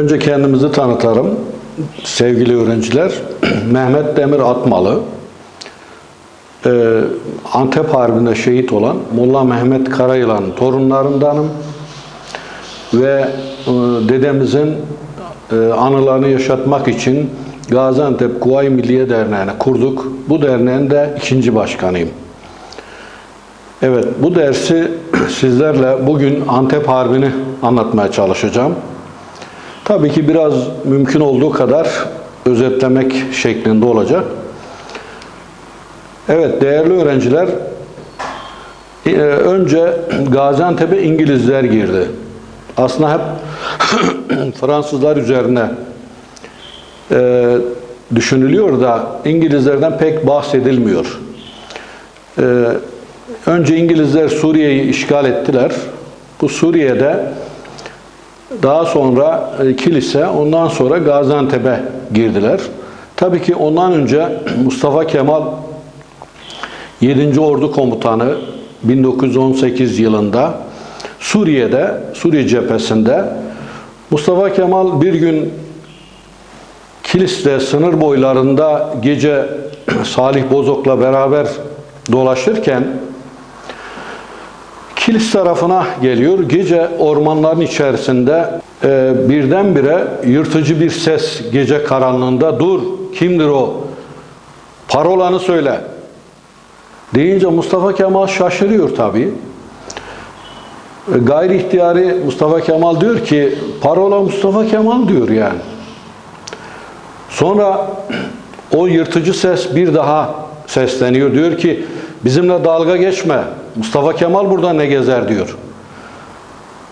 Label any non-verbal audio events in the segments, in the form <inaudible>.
Önce kendimizi tanıtalım. Sevgili öğrenciler, <clears throat> Mehmet Demir Atmalı, Ee, Antep Harbi'nde şehit olan Molla Mehmet Karayılan'ın torunlarındanım ve e, dedemizin e, anılarını yaşatmak için Gaziantep Kuvayi Milliye Derneği'ni kurduk. Bu derneğin de ikinci başkanıyım. Evet, bu dersi <clears throat> sizlerle bugün Antep Harbi'ni anlatmaya çalışacağım. Tabii ki biraz mümkün olduğu kadar özetlemek şeklinde olacak. Evet, değerli öğrenciler, e, önce Gaziantep'e İngilizler girdi. Aslında hep <clears throat> Fransızlar üzerine e, düşünülüyor da İngilizlerden pek bahsedilmiyor. E, önce İngilizler Suriye'yi işgal ettiler. Bu Suriye'de daha sonra e, kilise, ondan sonra Gaziantep'e girdiler. Tabii ki ondan önce <clears throat> Mustafa Kemal 7. Ordu Komutanı 1918 yılında Suriye'de, Suriye cephesinde Mustafa Kemal bir gün Kilis'te sınır boylarında gece <clears throat> Salih Bozok'la beraber dolaşırken Kilis tarafına geliyor. Gece ormanların içerisinde e, birdenbire yırtıcı bir ses gece karanlığında dur kimdir o? Parolanı söyle. Deyince Mustafa Kemal şaşırıyor tabii. E, gayri ihtiyari Mustafa Kemal diyor ki parola Mustafa Kemal diyor yani. Sonra o yırtıcı ses bir daha sesleniyor. Diyor ki bizimle dalga geçme. Mustafa Kemal burada ne gezer diyor.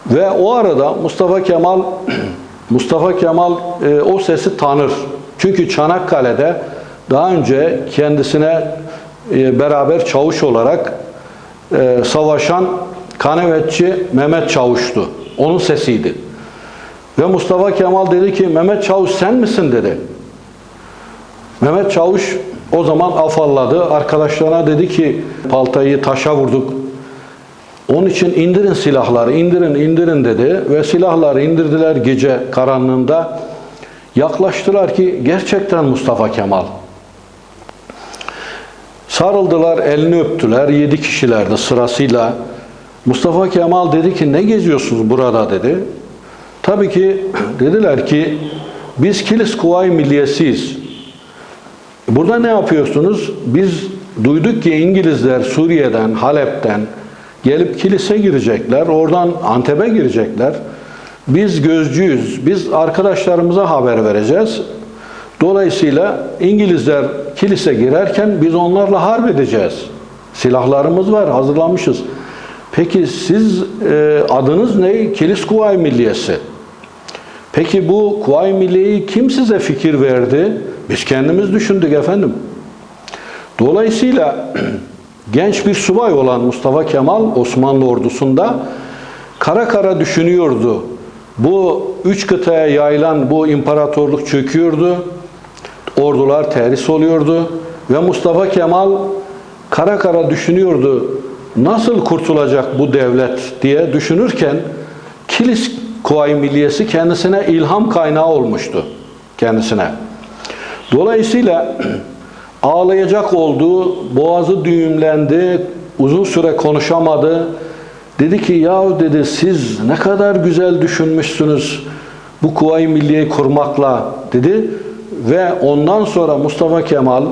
Ve o arada Mustafa Kemal <clears throat> Mustafa Kemal e, o sesi tanır. Çünkü Çanakkale'de daha önce kendisine e, beraber çavuş olarak e, savaşan Kanevetçi Mehmet Çavuş'tu. Onun sesiydi. Ve Mustafa Kemal dedi ki Mehmet Çavuş sen misin dedi. Mehmet Çavuş o zaman afalladı. Arkadaşlarına dedi ki paltayı taşa vurduk. Onun için indirin silahları, indirin, indirin dedi. Ve silahları indirdiler gece karanlığında. Yaklaştılar ki gerçekten Mustafa Kemal. Sarıldılar, elini öptüler. Yedi kişilerdi sırasıyla. Mustafa Kemal dedi ki ne geziyorsunuz burada dedi. Tabii ki dediler ki biz Kilis Kuvayi Milliyesiyiz. Burada ne yapıyorsunuz? Biz duyduk ki İngilizler Suriye'den, Halep'ten gelip kilise girecekler. Oradan Antep'e girecekler. Biz gözcüyüz. Biz arkadaşlarımıza haber vereceğiz. Dolayısıyla İngilizler kilise girerken biz onlarla harp edeceğiz. Silahlarımız var, hazırlamışız. Peki siz e, adınız ne? Kilis Kuvayi Milliyesi. Peki bu Kuvayi Milliye'yi kim size fikir verdi? Biz kendimiz düşündük efendim. Dolayısıyla <clears throat> genç bir subay olan Mustafa Kemal Osmanlı ordusunda kara kara düşünüyordu. Bu üç kıtaya yayılan bu imparatorluk çöküyordu. Ordular terhis oluyordu. Ve Mustafa Kemal kara kara düşünüyordu. Nasıl kurtulacak bu devlet diye düşünürken Kilis Kuvayi Milliyesi kendisine ilham kaynağı olmuştu kendisine. Dolayısıyla ağlayacak oldu, boğazı düğümlendi, uzun süre konuşamadı. Dedi ki ya dedi siz ne kadar güzel düşünmüşsünüz bu Kuvayi Milliye'yi kurmakla dedi. Ve ondan sonra Mustafa Kemal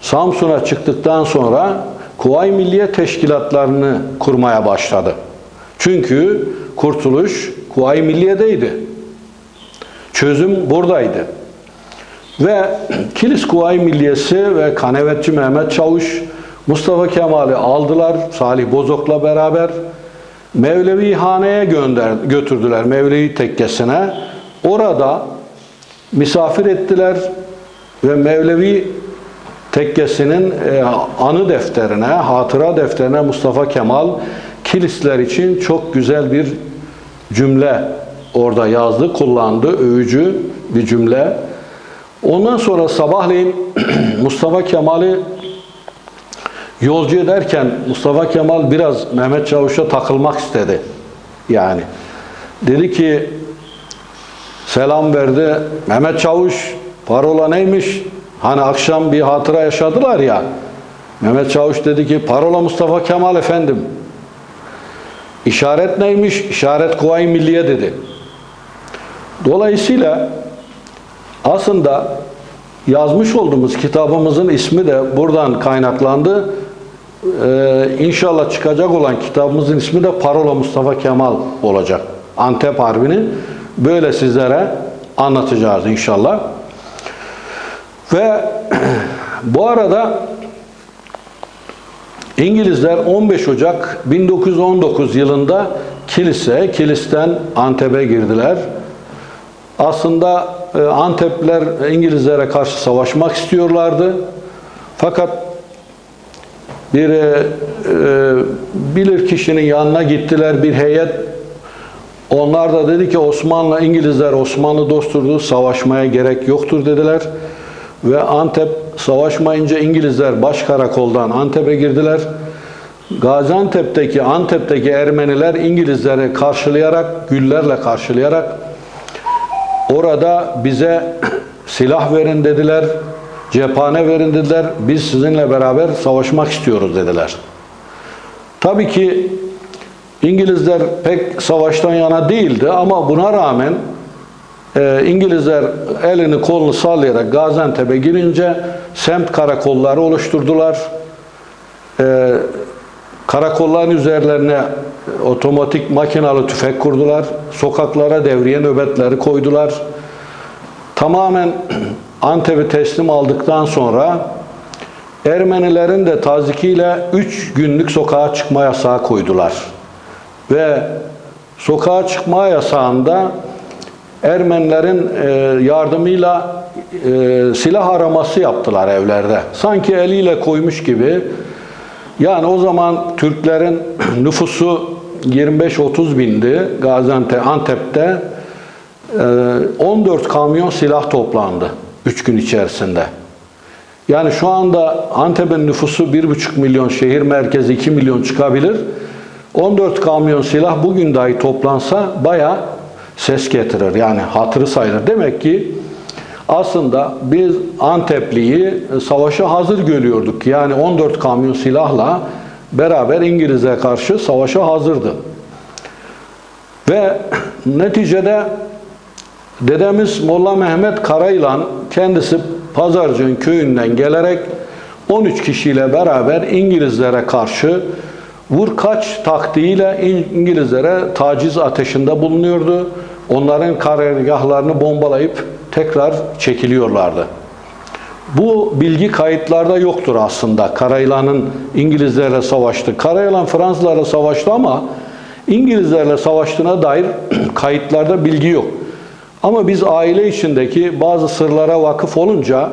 Samsun'a çıktıktan sonra Kuvayi Milliye teşkilatlarını kurmaya başladı. Çünkü kurtuluş Kuvayi Milliye'deydi. Çözüm buradaydı. Ve <clears throat> Kilis Kuvayi Milliyesi ve Kanevetçi Mehmet Çavuş Mustafa Kemal'i aldılar Salih Bozok'la beraber Mevlevi Hane'ye gönder, götürdüler Mevlevi tekkesine. Orada misafir ettiler ve Mevlevi tekkesinin e, anı defterine, hatıra defterine Mustafa Kemal Kilisler için çok güzel bir cümle orada yazdı, kullandı, övücü bir cümle. Ondan sonra sabahleyin <clears throat> Mustafa Kemal'i yolcu ederken Mustafa Kemal biraz Mehmet Çavuş'a takılmak istedi. Yani dedi ki selam verdi. Mehmet Çavuş parola neymiş? Hani akşam bir hatıra yaşadılar ya. Mehmet Çavuş dedi ki parola Mustafa Kemal efendim. İşaret neymiş? İşaret Kuvayi Milliye dedi. Dolayısıyla aslında yazmış olduğumuz kitabımızın ismi de buradan kaynaklandı. Ee, inşallah çıkacak olan kitabımızın ismi de Parola Mustafa Kemal olacak. Antep Harbi'ni böyle sizlere anlatacağız inşallah. Ve <clears throat> bu arada İngilizler 15 Ocak 1919 yılında Kilis'e, Kilis'ten Antep'e girdiler. Aslında e, Antepliler İngilizlere karşı savaşmak istiyorlardı. Fakat bir e, e, bilir kişinin yanına gittiler bir heyet. Onlar da dedi ki Osmanlı İngilizler Osmanlı dosturdu, savaşmaya gerek yoktur dediler. Ve Antep savaşmayınca İngilizler baş karakoldan Antep'e girdiler. Gaziantep'teki Antep'teki Ermeniler İngilizleri karşılayarak, güllerle karşılayarak orada bize silah verin dediler, cephane verin dediler. Biz sizinle beraber savaşmak istiyoruz dediler. Tabii ki İngilizler pek savaştan yana değildi ama buna rağmen e, İngilizler elini kolunu sallayarak Gaziantep'e girince semt karakolları oluşturdular. E, karakolların üzerlerine otomatik makinalı tüfek kurdular. Sokaklara devriye nöbetleri koydular. Tamamen <clears throat> Antep'i teslim aldıktan sonra Ermenilerin de tazikiyle 3 günlük sokağa çıkma yasağı koydular. Ve sokağa çıkma yasağında Ermenilerin e, yardımıyla e, silah araması yaptılar evlerde. Sanki eliyle koymuş gibi. Yani o zaman Türklerin nüfusu 25-30 bindi Gaziantep, Antep'te. E, 14 kamyon silah toplandı 3 gün içerisinde. Yani şu anda Antep'in nüfusu 1,5 milyon, şehir merkezi 2 milyon çıkabilir. 14 kamyon silah bugün dahi toplansa bayağı ses getirir. Yani hatırı sayılır. Demek ki aslında biz Antepli'yi savaşa hazır görüyorduk. Yani 14 kamyon silahla beraber İngiliz'e karşı savaşa hazırdı. Ve <clears throat> neticede dedemiz Molla Mehmet Karayılan kendisi Pazarcık'ın köyünden gelerek 13 kişiyle beraber İngilizlere karşı vur kaç taktiğiyle İngilizlere taciz ateşinde bulunuyordu. Onların karargahlarını bombalayıp tekrar çekiliyorlardı. Bu bilgi kayıtlarda yoktur aslında. Karayılan'ın İngilizlerle savaştı. Karayılan Fransızlarla savaştı ama İngilizlerle savaştığına dair <clears throat> kayıtlarda bilgi yok. Ama biz aile içindeki bazı sırlara vakıf olunca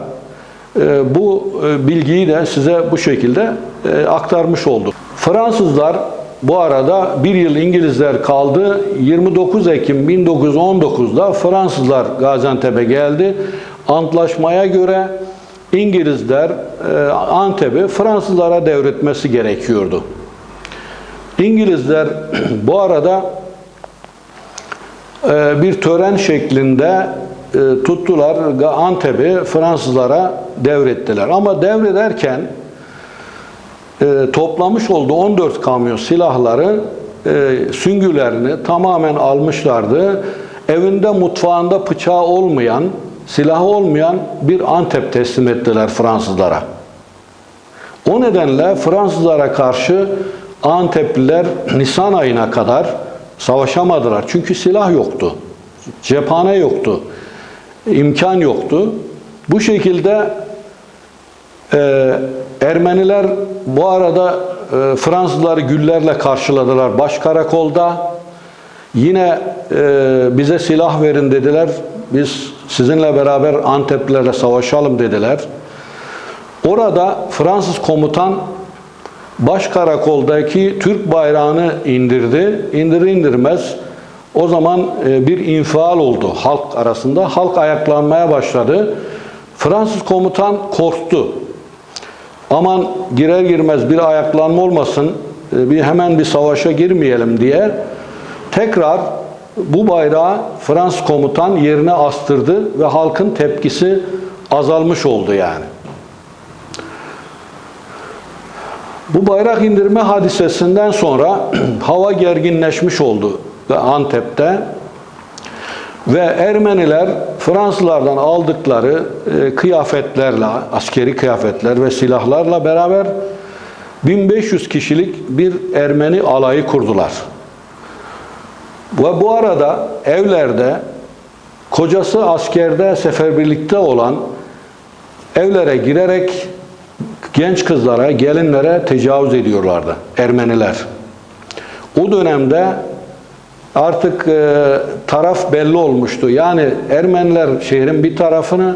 e, bu e, bilgiyi de size bu şekilde e, aktarmış olduk. Fransızlar bu arada bir yıl İngilizler kaldı. 29 Ekim 1919'da Fransızlar Gaziantep'e geldi. Antlaşmaya göre İngilizler Antep'i Fransızlara devretmesi gerekiyordu. İngilizler <clears throat> bu arada bir tören şeklinde tuttular Antep'i Fransızlara devrettiler. Ama devrederken toplamış olduğu 14 kamyon silahları süngülerini tamamen almışlardı. Evinde mutfağında bıçağı olmayan, silahı olmayan bir Antep teslim ettiler Fransızlara. O nedenle Fransızlara karşı Antepliler Nisan ayına kadar savaşamadılar. Çünkü silah yoktu. Cephane yoktu. imkan yoktu. Bu şekilde e, Ermeniler bu arada e, Fransızları güllerle karşıladılar baş karakolda. Yine e, bize silah verin dediler. Biz sizinle beraber Anteplilerle savaşalım dediler. Orada Fransız komutan baş karakoldaki Türk bayrağını indirdi. İndir indirmez o zaman e, bir infial oldu halk arasında. Halk ayaklanmaya başladı. Fransız komutan korktu. Aman girer girmez bir ayaklanma olmasın, e, bir hemen bir savaşa girmeyelim diye tekrar bu bayrağı Fransız komutan yerine astırdı ve halkın tepkisi azalmış oldu yani. Bu bayrak indirme hadisesinden sonra <clears throat> hava gerginleşmiş oldu ve Antep'te ve Ermeniler Fransızlardan aldıkları e, kıyafetlerle, askeri kıyafetler ve silahlarla beraber 1500 kişilik bir Ermeni alayı kurdular. Ve bu arada evlerde kocası askerde seferberlikte olan evlere girerek genç kızlara, gelinlere tecavüz ediyorlardı Ermeniler. O dönemde artık e, taraf belli olmuştu. Yani Ermeniler şehrin bir tarafını,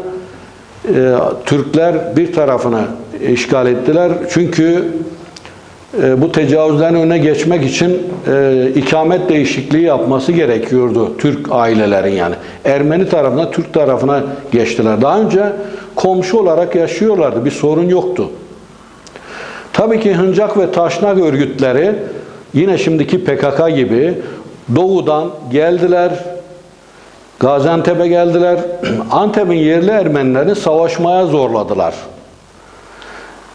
e, Türkler bir tarafını işgal ettiler. Çünkü e, bu tecavüzlerin önüne geçmek için e, ikamet değişikliği yapması gerekiyordu Türk ailelerin yani. Ermeni tarafına, Türk tarafına geçtiler. Daha önce komşu olarak yaşıyorlardı. Bir sorun yoktu. Tabii ki Hıncak ve Taşnak örgütleri yine şimdiki PKK gibi doğudan geldiler, Gaziantep'e geldiler. <clears throat> Antep'in yerli Ermenilerini savaşmaya zorladılar.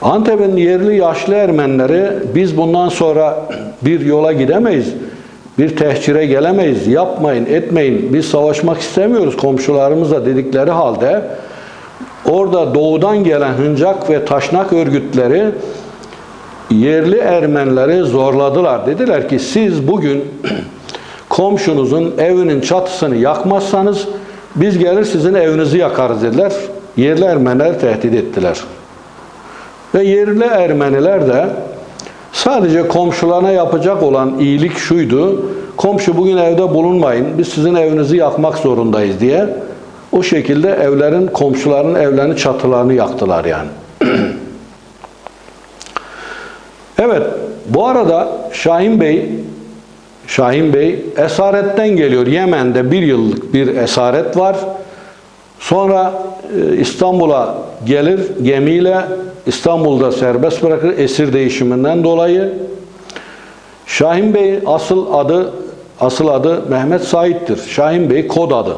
Antep'in yerli yaşlı Ermenileri biz bundan sonra <clears throat> bir yola gidemeyiz, bir tehcire gelemeyiz, yapmayın, etmeyin, biz savaşmak istemiyoruz komşularımızla dedikleri halde orada doğudan gelen Hıncak ve Taşnak örgütleri yerli Ermenileri zorladılar. Dediler ki siz bugün <clears throat> komşunuzun evinin çatısını yakmazsanız biz gelir sizin evinizi yakarız dediler. Yerli Ermeniler tehdit ettiler. Ve yerli Ermeniler de sadece komşularına yapacak olan iyilik şuydu. Komşu bugün evde bulunmayın. Biz sizin evinizi yakmak zorundayız diye. O şekilde evlerin, komşuların evlerini, çatılarını yaktılar yani. <clears throat> evet, bu arada Şahin Bey Şahin Bey esaretten geliyor. Yemen'de bir yıllık bir esaret var. Sonra e, İstanbul'a gelir gemiyle İstanbul'da serbest bırakır esir değişiminden dolayı. Şahin Bey asıl adı asıl adı Mehmet Said'dir. Şahin Bey kod adı.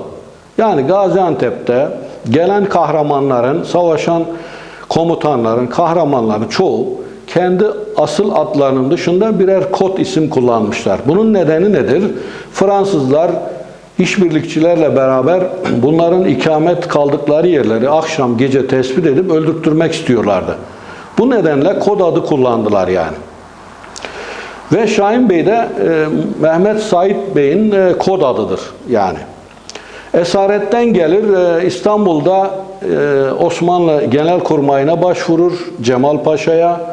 Yani Gaziantep'te gelen kahramanların, savaşan komutanların, kahramanların çoğu kendi asıl adlarının dışında birer kod isim kullanmışlar. Bunun nedeni nedir? Fransızlar işbirlikçilerle beraber <clears throat> bunların ikamet kaldıkları yerleri akşam gece tespit edip öldürtmek istiyorlardı. Bu nedenle kod adı kullandılar yani. Ve Şahin Bey de e, Mehmet Said Bey'in e, kod adıdır yani. Esaretten gelir e, İstanbul'da e, Osmanlı Genelkurmay'ına başvurur Cemal Paşa'ya.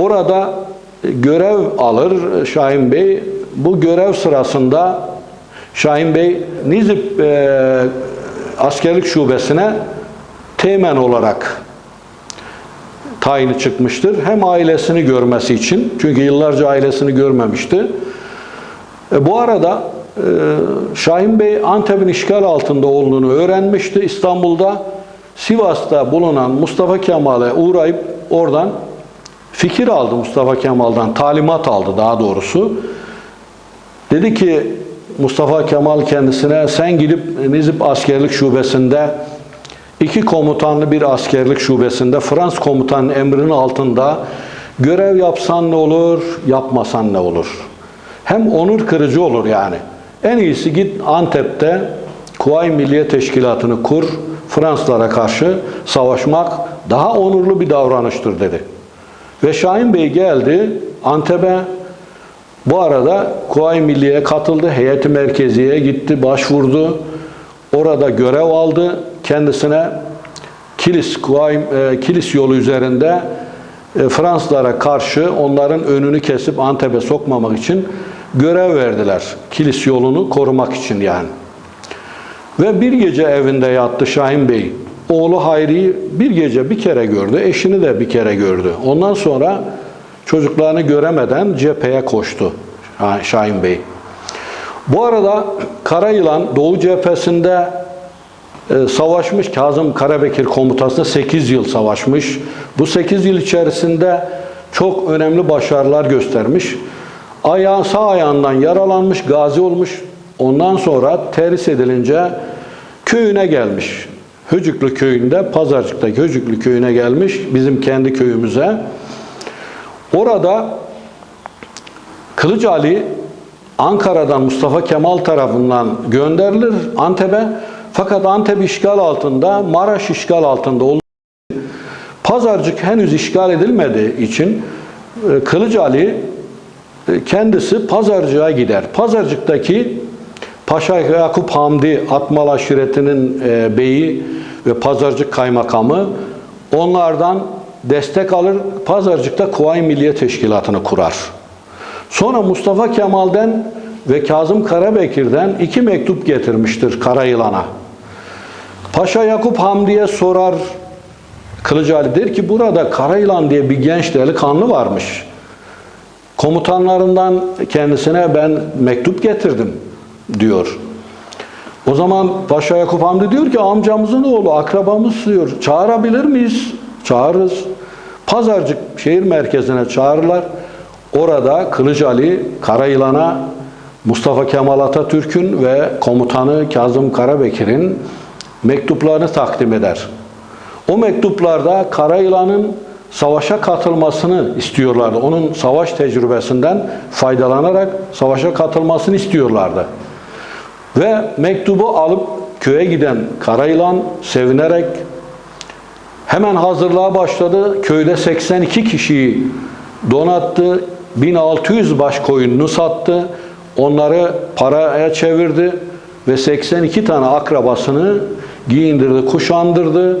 Orada görev alır Şahin Bey. Bu görev sırasında Şahin Bey Nizip e, askerlik şubesine teğmen olarak tayini çıkmıştır. Hem ailesini görmesi için, çünkü yıllarca ailesini görmemişti. E, bu arada e, Şahin Bey Antep'in işgal altında olduğunu öğrenmişti. İstanbul'da Sivas'ta bulunan Mustafa Kemal'e uğrayıp oradan fikir aldı Mustafa Kemal'dan, talimat aldı daha doğrusu. Dedi ki Mustafa Kemal kendisine sen gidip Nizip askerlik şubesinde iki komutanlı bir askerlik şubesinde Frans komutanın emrinin altında görev yapsan ne olur, yapmasan ne olur. Hem onur kırıcı olur yani. En iyisi git Antep'te Kuvayi Milliye Teşkilatı'nı kur, Fransızlara karşı savaşmak daha onurlu bir davranıştır dedi. Ve Şahin Bey geldi Antep'e. Bu arada Kuvayi Milliye'ye katıldı. Heyeti Merkezi'ye gitti, başvurdu. Orada görev aldı. Kendisine Kilis, Kuvayi, e, Kilis yolu üzerinde e, Fransızlara karşı onların önünü kesip Antep'e sokmamak için görev verdiler. Kilis yolunu korumak için yani. Ve bir gece evinde yattı Şahin Bey. Oğlu Hayri'yi bir gece bir kere gördü, eşini de bir kere gördü. Ondan sonra çocuklarını göremeden cepheye koştu Şahin Bey. Bu arada Karayılan Doğu cephesinde e, savaşmış. Kazım Karabekir komutasında 8 yıl savaşmış. Bu 8 yıl içerisinde çok önemli başarılar göstermiş. Ayağı sağ ayağından yaralanmış, gazi olmuş. Ondan sonra terhis edilince köyüne gelmiş. Höcüklü köyünde, Pazarcık'taki Höcüklü köyüne gelmiş, bizim kendi köyümüze. Orada Kılıç Ali Ankara'dan Mustafa Kemal tarafından gönderilir Antep'e. Fakat Antep işgal altında, Maraş işgal altında olduğu Pazarcık henüz işgal edilmediği için e, Kılıç Ali e, kendisi Pazarcık'a gider. Pazarcık'taki Paşa Yakup Hamdi Atmal aşiretinin e, beyi ve Pazarcık kaymakamı onlardan destek alır. Pazarcık'ta Kuvayi Milliye Teşkilatı'nı kurar. Sonra Mustafa Kemal'den ve Kazım Karabekir'den iki mektup getirmiştir Karayılan'a. Paşa Yakup Hamdi'ye sorar, Kılıcı Ali der ki burada Karayılan diye bir genç delikanlı varmış. Komutanlarından kendisine ben mektup getirdim diyor. O zaman Paşa Yakup Hamdi diyor ki amcamızın oğlu akrabamız diyor. Çağırabilir miyiz? Çağırırız. Pazarcık şehir merkezine çağırırlar. Orada Kılıcı Ali Karayılan'a Mustafa Kemal Atatürk'ün ve komutanı Kazım Karabekir'in mektuplarını takdim eder. O mektuplarda Karayılan'ın savaşa katılmasını istiyorlardı. Onun savaş tecrübesinden faydalanarak savaşa katılmasını istiyorlardı. Ve mektubu alıp köye giden Karayılan sevinerek hemen hazırlığa başladı. Köyde 82 kişiyi donattı. 1600 baş koyununu sattı. Onları paraya çevirdi ve 82 tane akrabasını giyindirdi, kuşandırdı.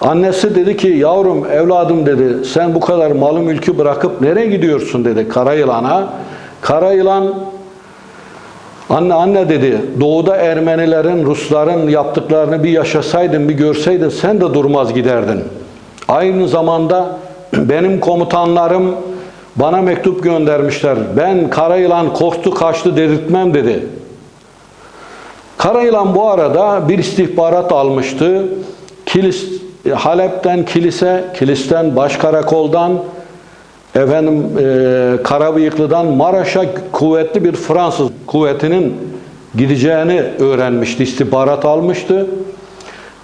Annesi dedi ki yavrum evladım dedi sen bu kadar malı mülkü bırakıp nereye gidiyorsun dedi Karayılan'a. Karayılan anne anne dedi doğuda Ermenilerin Rusların yaptıklarını bir yaşasaydın bir görseydin sen de durmaz giderdin. Aynı zamanda <clears throat> benim komutanlarım bana mektup göndermişler. Ben Karayılan korktu kaçtı dedirtmem dedi. Karayılan bu arada bir istihbarat almıştı. Kilis, Halep'ten kilise, kilisten başkarakoldan, efendim e, Karabıyıklı'dan Maraş'a kuvvetli bir Fransız kuvvetinin gideceğini öğrenmişti, istihbarat almıştı.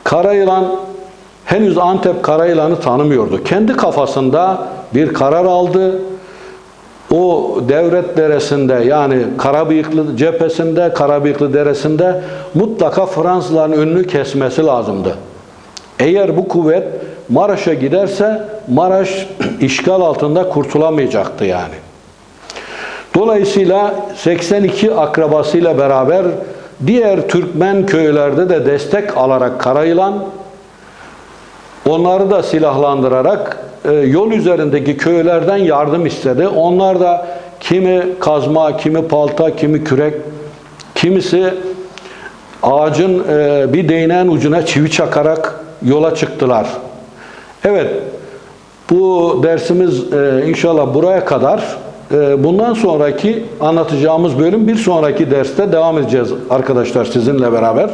Karayılan henüz Antep Karayılan'ı tanımıyordu. Kendi kafasında bir karar aldı. O Devret Deresi'nde yani Karabıyıklı cephesinde, Karabıyıklı Deresi'nde mutlaka Fransızların önünü kesmesi lazımdı. Eğer bu kuvvet Maraş'a giderse Maraş işgal altında kurtulamayacaktı yani. Dolayısıyla 82 akrabasıyla beraber diğer Türkmen köylerde de destek alarak Karayılan onları da silahlandırarak e, yol üzerindeki köylerden yardım istedi. Onlar da kimi kazma, kimi palta, kimi kürek, kimisi ağacın e, bir değneğin ucuna çivi çakarak yola çıktılar. Evet, bu dersimiz e, inşallah buraya kadar. E, bundan sonraki anlatacağımız bölüm bir sonraki derste devam edeceğiz arkadaşlar sizinle beraber.